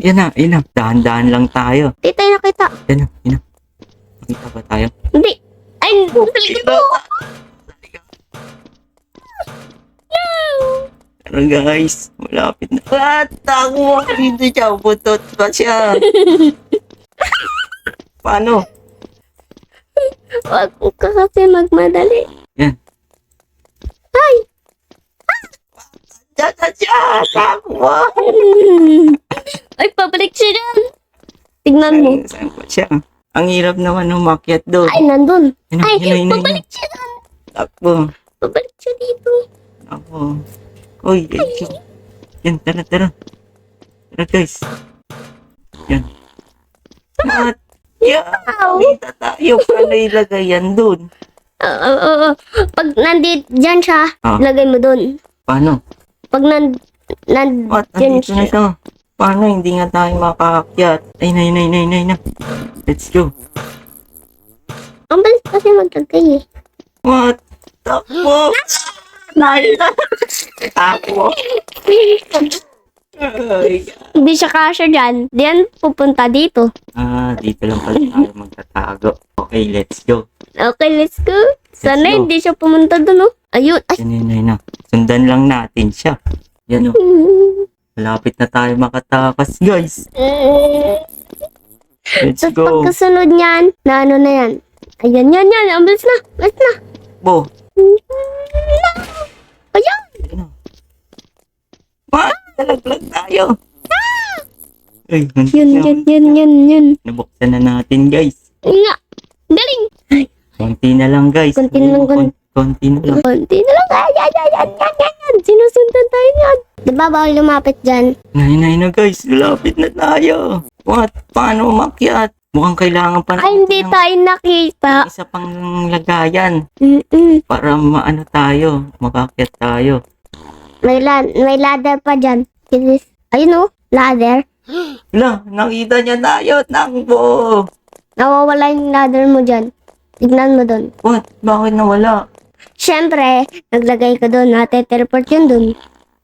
Yan na, yan na. Dahan-dahan lang tayo. Di tayo nakita. Yan na, yan na. Makita ba tayo? Hindi. Ay, talikod mo. Pero guys, malapit na. What? Takbo! Hindi siya. Butot pa siya. Paano? Huwag ka kasi magmadali. Yan. Ay! Diyan na siya! Takbo! Ay, pabalik siya dyan. Tignan mo. Saan, saan pa siya? Ang hirap naman umakyat doon. Ay, nandun. Na, Ay, yan na. pabalik siya dyan. Takbo. Pabalik siya dito. Ako. Uy, ay, siya. Yan, tara, tara. Tara guys. Yan. At, yan. Kita tayo. Paano ilagay yan doon? Oo, oo, oo. Pag nandit dyan siya, Ah. lagay mo dun. Paano? Pag nan, nan, What? dyan Andito na siya. siya. Paano hindi nga tayo makaakyat? Ay, nay, nay, nay, nay, na. Let's go. Ang balis kasi magkagay eh. What? Takbo! Nay, Takbo! Ay. Hindi siya kasya dyan. Diyan pupunta dito. Ah, dito lang pala tayo magtatago. Okay, let's go. Okay, let's go. Sana go. hindi siya pumunta dun, oh. Ayun. Ay. Yan, yan, yan, na. Sundan lang natin siya. Yan o. Malapit na tayo makatakas, guys. Let's Tapos go. pagkasunod niyan, na ano na yan. Ayan, yan, yan. Ang bilis na. Bilis na. Bo. Ayan. What? Nalaglag tayo. Ay, muntik Yun, na. yun, yun, yun, yun. Nabuksan na natin, guys. Nga. Galing. Konti na lang, guys. Konti na lang, Kon- Konti na lang. Konti na lang. Ay, ay, ay, ay, ay, ay, ay. Sinusundan tayo niyan. Diba bawal lumapit dyan? Nay, nay na, guys. Lapit na tayo. What? Paano umakyat? Mukhang kailangan pa Ay, hindi ng tayo nakita. isa pang lagayan Mm-mm. para maano tayo, makakyat tayo. May, la may ladder pa dyan. Kinis. Ayun oh, ladder. Wala, nakita niya tayo. Takbo. Nawawala yung ladder mo dyan. Tignan mo dun. What? Bakit nawala? Siyempre, naglagay ka dun. Nate-teleport yun dun.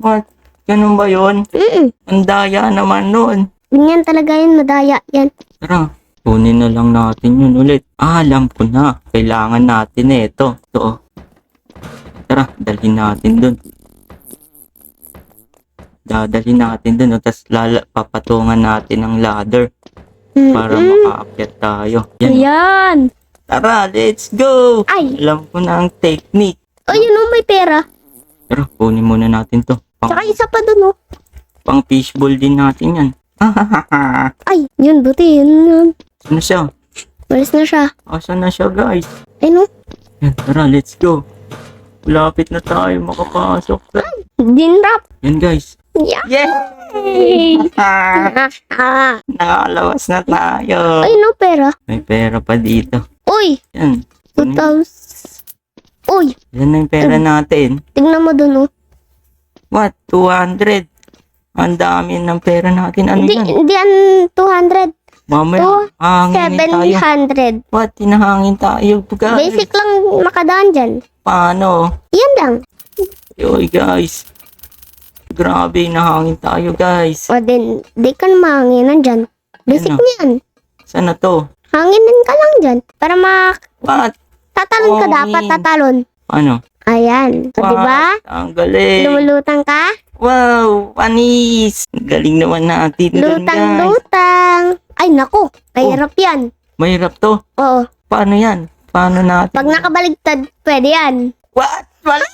What? Ganun ba yun? Mm-mm. Ang daya naman nun. Ganyan talaga yun, madaya yan. Tara, kunin na lang natin yun ulit. Ah, alam ko na. Kailangan natin eh. Ito. Ito oh. Tara, dalhin natin dun. Dadalhin natin dun. Oh, Tapos lala, papatungan natin ang ladder para Mm-mm. makaakyat tayo. Yan. Ayan. Tara, let's go! Ay, Alam ko na ang technique. ayun oh, may pera. Tara, kunin muna natin to. Pang, Tsaka isa pa dun oh. pang fishbowl din natin yan. Ay, yun, buti yun. yun. Ano siya? Walis na siya. Asan na siya, guys? Ayun oh. Yan, tara, let's go. Lapit na tayo makapasok. Dinrap. Yan, guys. Yeah. Yay! Ah, ah. Nakalawas na tayo. Ayun oh, pera. May pera pa dito. Uy, Yan. Kunin- 2,000. Uy, Yan na yung pera natin. tignan mo dun oh. What? 200. Ang dami ng pera natin. Ano Hindi, yan? hindi an 200. Mamaya, hangin tayo. 700. What? Tinahangin tayo. Guys, Basic lang makadaan dyan. paano? Yan lang. Yoy, guys. Grabe, nahangin tayo, guys. O din, di ka na mahanginan dyan. Basic Ano? niyan. Saan na to? Hanginin ka lang dyan. Para What? makatalon ka Oh, dapat, min. tatalon. Ano? Ayan. O, di ba? Ang galing. Lumulutang ka? Wow, panis. Ang galing naman natin dun, guys. Lutang-lutang. Ay, naku. Mahirap yan. Mahirap to. Oo. Paano yan? Paano natin? Pag nakabaligtad, pwede yan. What? Wala.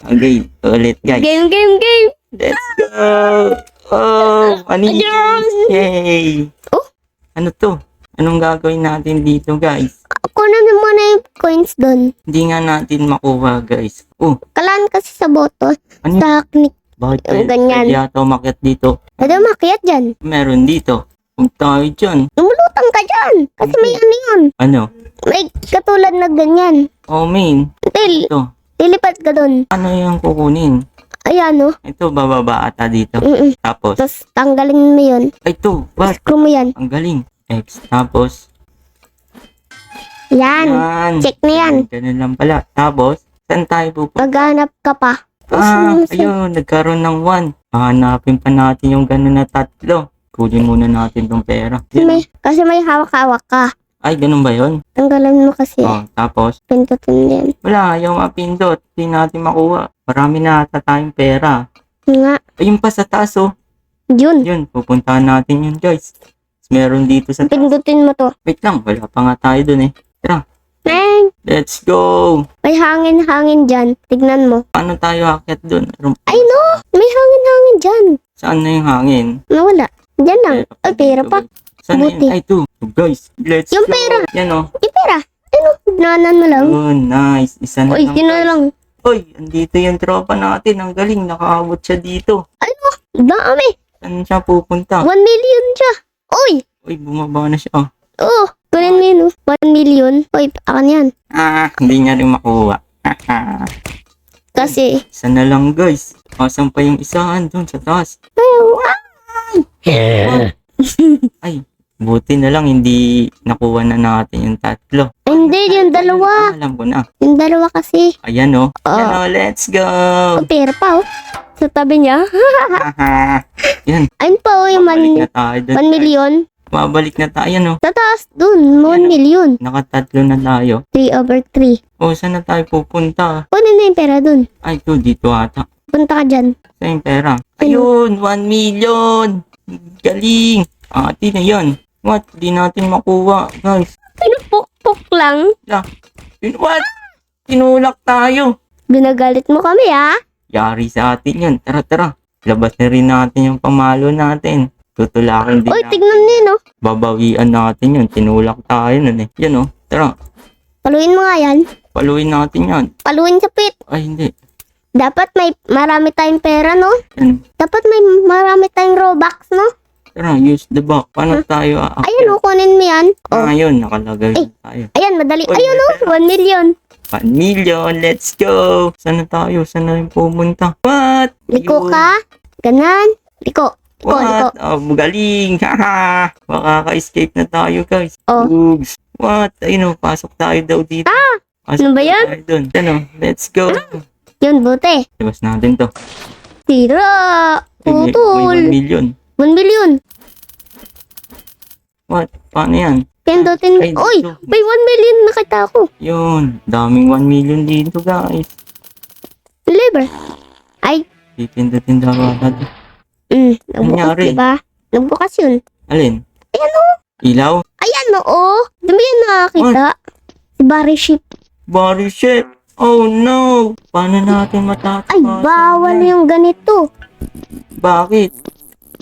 okay, ulit guys. Game, game, game. Let's go. Oh. Ayan. Yay. Oh. Ano to? Anong gagawin natin dito, guys? Kunin mo muna yung coins doon. Hindi nga natin makuha, guys. Oh, Kalaan kasi sa boto. ano? Sa knik. Bakit Yung ganyan. pwede yata umakyat dito? Pwede makiat dyan. Meron dito. Huwag tayo dyan. Lumulutang ka dyan. Kasi may ano yun. Ano? May katulad na ganyan. Oh, main. Til, Ito. lilipat ka doon. Ano yung kukunin? Ayan, oh. Ito, bababa ata dito. Mm-mm. Tapos, Tapos, tanggalin mo yun. ay, ito. What? Screw mo yan. Ang galing. X. Tapos, Yan. yan. Check na yan. Ganun lang pala. Tapos, saan tayo pupunta? Maghanap ka pa. Ah, ayun. Nagkaroon ng 1. Hahanapin pa natin yung gano'n na tatlo. Kunin muna natin tong pera. Yan. May, kasi may hawak-hawak ka. Ay, ganun ba yun? Tanggalan mo kasi. Oh, tapos, Pindutin din. wala, yung mapindot. Hindi natin makuha. Marami na ata tayong pera. Nga. Ayun pa sa taas, oh. Yun. Yun, pupuntahan natin yun, guys. Meron dito sa taas. Pindutin mo to. Wait lang, wala pa nga tayo dun eh. Neng! Let's go! May hangin-hangin dyan. Tignan mo. Paano tayo akit dun? Rum- Ay no! May hangin-hangin dyan. Saan na yung hangin? Nawala. Dyan lang. Ay, pera pa. Saan na Buti. yun? Ay, to. Guys, let's Yung go. pera. Yan oh. Ay, pera. Ano? Nanan mo lang. Oh, nice. Isa na Uy, lang. sino guys. lang? Uy, andito yung tropa natin. Ang galing. Nakaabot siya dito. Dami. Saan siya pupunta? One million siya. Uy! Uy, bumaba na siya. Oh. Oh! Kunin mo yun. oh. One million. Uy, akan yan. Ah, hindi niya rin makuha. Kasi, isa na lang guys. Asan pa yung isahan doon sa taas? Ay, buti na lang hindi nakuha na natin yung tatlo. hindi, yung dalawa. Ah, alam ko na. Yung dalawa kasi. Ayan oh. Oh. Ayan oh, let's go. Ang pera pa, oh. Sa tabi niya. Yan, Ayun pa, oh, yung doon. one million. Mabalik na tayo, no? Sa taas, dun. One Yan, oh. million. Nakatatlo na tayo. Three over three. O, saan na tayo pupunta? Kunin na yung pera dun. Ay, to, dito ata. Punta ka dyan. Saan yung pera? Ayun, 1 million! Galing! Ati na yan. What? Di natin makuha, guys. Pinupok-pok lang. Yun, What? Tinulak tayo. Binagalit mo kami, ha? Yari sa atin yan. Tara, tara. Labas na rin natin yung pamalo natin. Tutulakin din Uy, natin. tignan niyo, no? Babawian natin yun. Tinulak tayo nun eh. Yan oh. Tara. Paluin mo nga yan. Paluin natin yan. Paluin sa pit. Ay, hindi. Dapat may marami tayong pera, no? Yan. Dapat may marami tayong Robux, no? Tara, use the box. Paano tayo aakyat? Ayun, oh, kunin mo yan. Oh, Ah, yun. Nakalagay Ay. tayo. ayan, madali. Uy, Ayun, may oh, pera. one million. 1 million. Let's go. Saan na tayo? Saan na yung pumunta? What? Liko Ayun. ka. Ganan. Liko. Liko, liko. What? Oh, magaling. Haha. Makaka-escape na tayo, guys. Oh. Oops. What? Ayun oh, pasok tayo daw dito. Ah! ano ba yan? Tayo dun. Ano? Let's go. Yun, buti. Labas natin to. Tira. May- may Putol. 1 million. One million. What? Paano yan? Pindutin. Ay, Uy, dito. may one million nakita ko. Yun. Daming 1 million dito, guys. Liver. Ay, Pipindutin daw natin. mm, nagbukas, Nangyari? diba? Nagbukas yun. Alin? Ayan, oh. Ilaw? Ayan, oo. Dami yan nakakita. Si Barry Ship. Body shape. Oh no! Paano natin matatapasan Ay, bawal yung ganito. Bakit?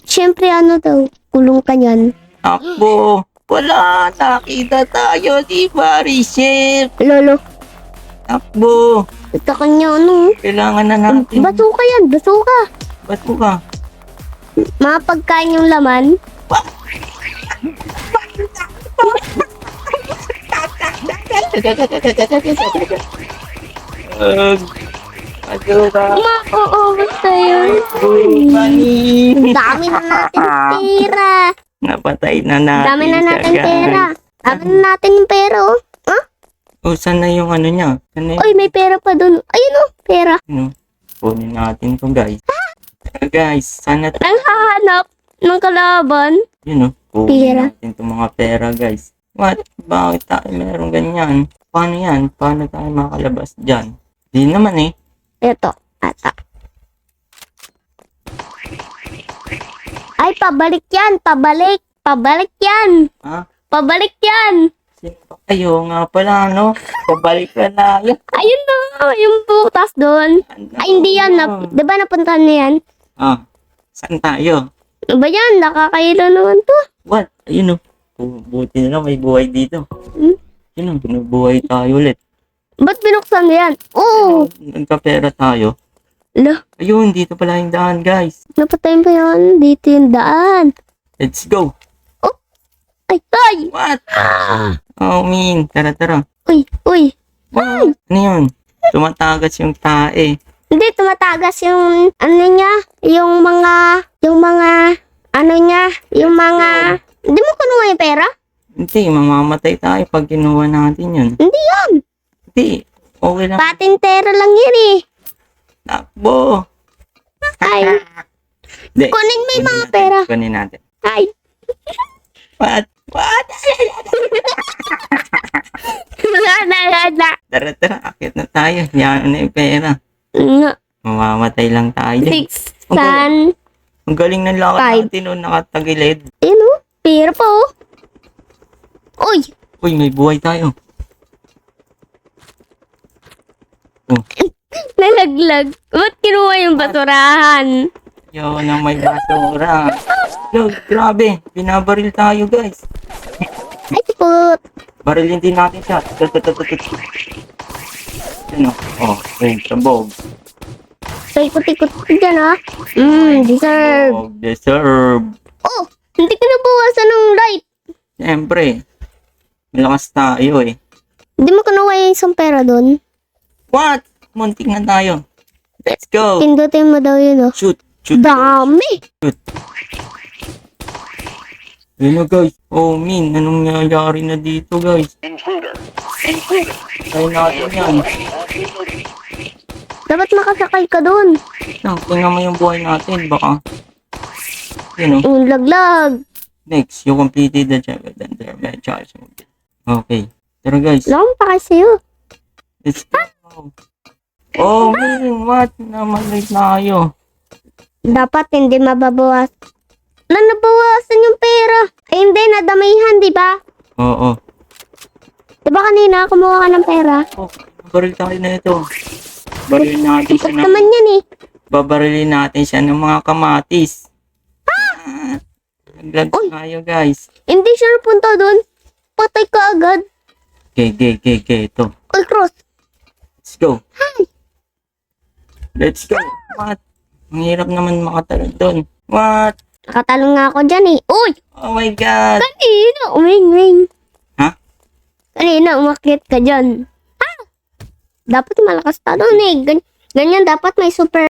Siyempre, ano daw, kulong ka niyan. Takbo! Wala! Nakita tayo ni shape! Lolo, Takbo! ito kanya, ano? Kailangan na natin. Basuka yan, basuka. Ba't ko ka? Mga pagkain yung laman. Ugh. Ka? Mauubos na yun. Ang dami na natin pera. Napatay na natin Dami na natin guys. pera. Dami na natin yung pera, oh. Oh, saan na yung ano niya? Saan na yung Uy, may pera pa dun. Ayun, oh, pera. ano? Kunin natin to guys. Tara, guys, sana Nang hahanap ng kalaban. Yun o. Kunin Pera. natin itong mga pera guys. What? Bakit tayo meron ganyan? Paano yan? Paano tayo makalabas dyan? Di naman eh. Ito, ata. Ay, pabalik yan, pabalik. Pabalik yan. Ha? Pabalik yan. Kayo nga pala no? Pabalik ka na. Ayun na, yung butas doon. Ay, hindi yan. Na, di ba napuntahan na yan? Ah, saan tayo? Ano ba yan? Nakakailo naman to. What? Ayun o. Bu- Buti na lang may buhay dito. Hmm? Yun o, binubuhay tayo ulit. Ba't binuksan na yan? Oo. Nagkapera tayo. Ala, Ayun, dito pala yung daan guys. napatay pa yan. Dito yung daan. Let's go. Ay, ay! What? Oh, min. Tara, tara. Uy, uy. What? Ano yun? Tumatagas yung tae. Hindi, tumatagas yung, ano niya, yung mga, yung mga, ano niya, yung mga, hindi mo kunuha yung pera? Hindi, mamamatay tayo pag kinuha natin yun. Hindi yan. Hindi, okay lang. Patintero lang yan eh. Takbo. Ay, Hindi. Kunin mo yung mga natin, pera. Kunin natin. Ay, What? What? wala na, wala na. Tara, tara. Akit na tayo. Yan na yung pera. Nga, Mamamatay lang tayo. six, san, Ang galing ng lakad Five. natin noon nakatagilid. Ayun o, pera pa oh. Uy, Uy, may buhay tayo. Nalaglag. Ba't kinuha yung basurahan? Yo, na may basura. Yo, grabe. Binabaril tayo, guys. Ay, put. Barilin din natin siya. Ano? Oh, wait, sabog. So, ikot-ikot ko dyan ah. Mmm, deserve. Oh, deserve. Oh, hindi ka nabawasan ng light. Siyempre. Malakas tayo eh. Hindi mo kinuha yung isang pera doon. What? Muntik na tayo. Let's go. Pindutin mo daw yun oh. Shoot. Shoot. Dami. Yun na guys. Oh, min. Anong nangyayari na dito guys? Tayo natin yan. Dapat makasakay ka doon. Lang, tingnan mo yung buhay natin. Baka. Yun oh. Yung laglag. Next, you completed the job and there may charge mo. Okay. Tara guys. Lang pa kasi yun. Let's go. Oh. What? Naman late na kayo. Dapat hindi mababawas. Na nabawasan yung pera. Ay hindi, nadamihan, di ba? Oo. Di ba kanina kumuha ka ng pera? Oh, baril tayo na ito. Barilin natin siya Ba't ng, naman yan eh? babarilin natin siya ng mga kamatis. Ah! Naglag Uy. tayo guys. Hindi siya napunta doon. Patay ka agad. Okay, okay, okay, okay. Ito. Uy, cross. Let's go. Let's go. What? Ang hirap naman makatalon doon. What? Nakatalong nga ako dyan eh. Uy! Oh my God. Kanina, uming-wing. Ha? Kanina, umakit ka dyan. Ah! Dapat malakas ka doon eh. Gan- ganyan dapat may super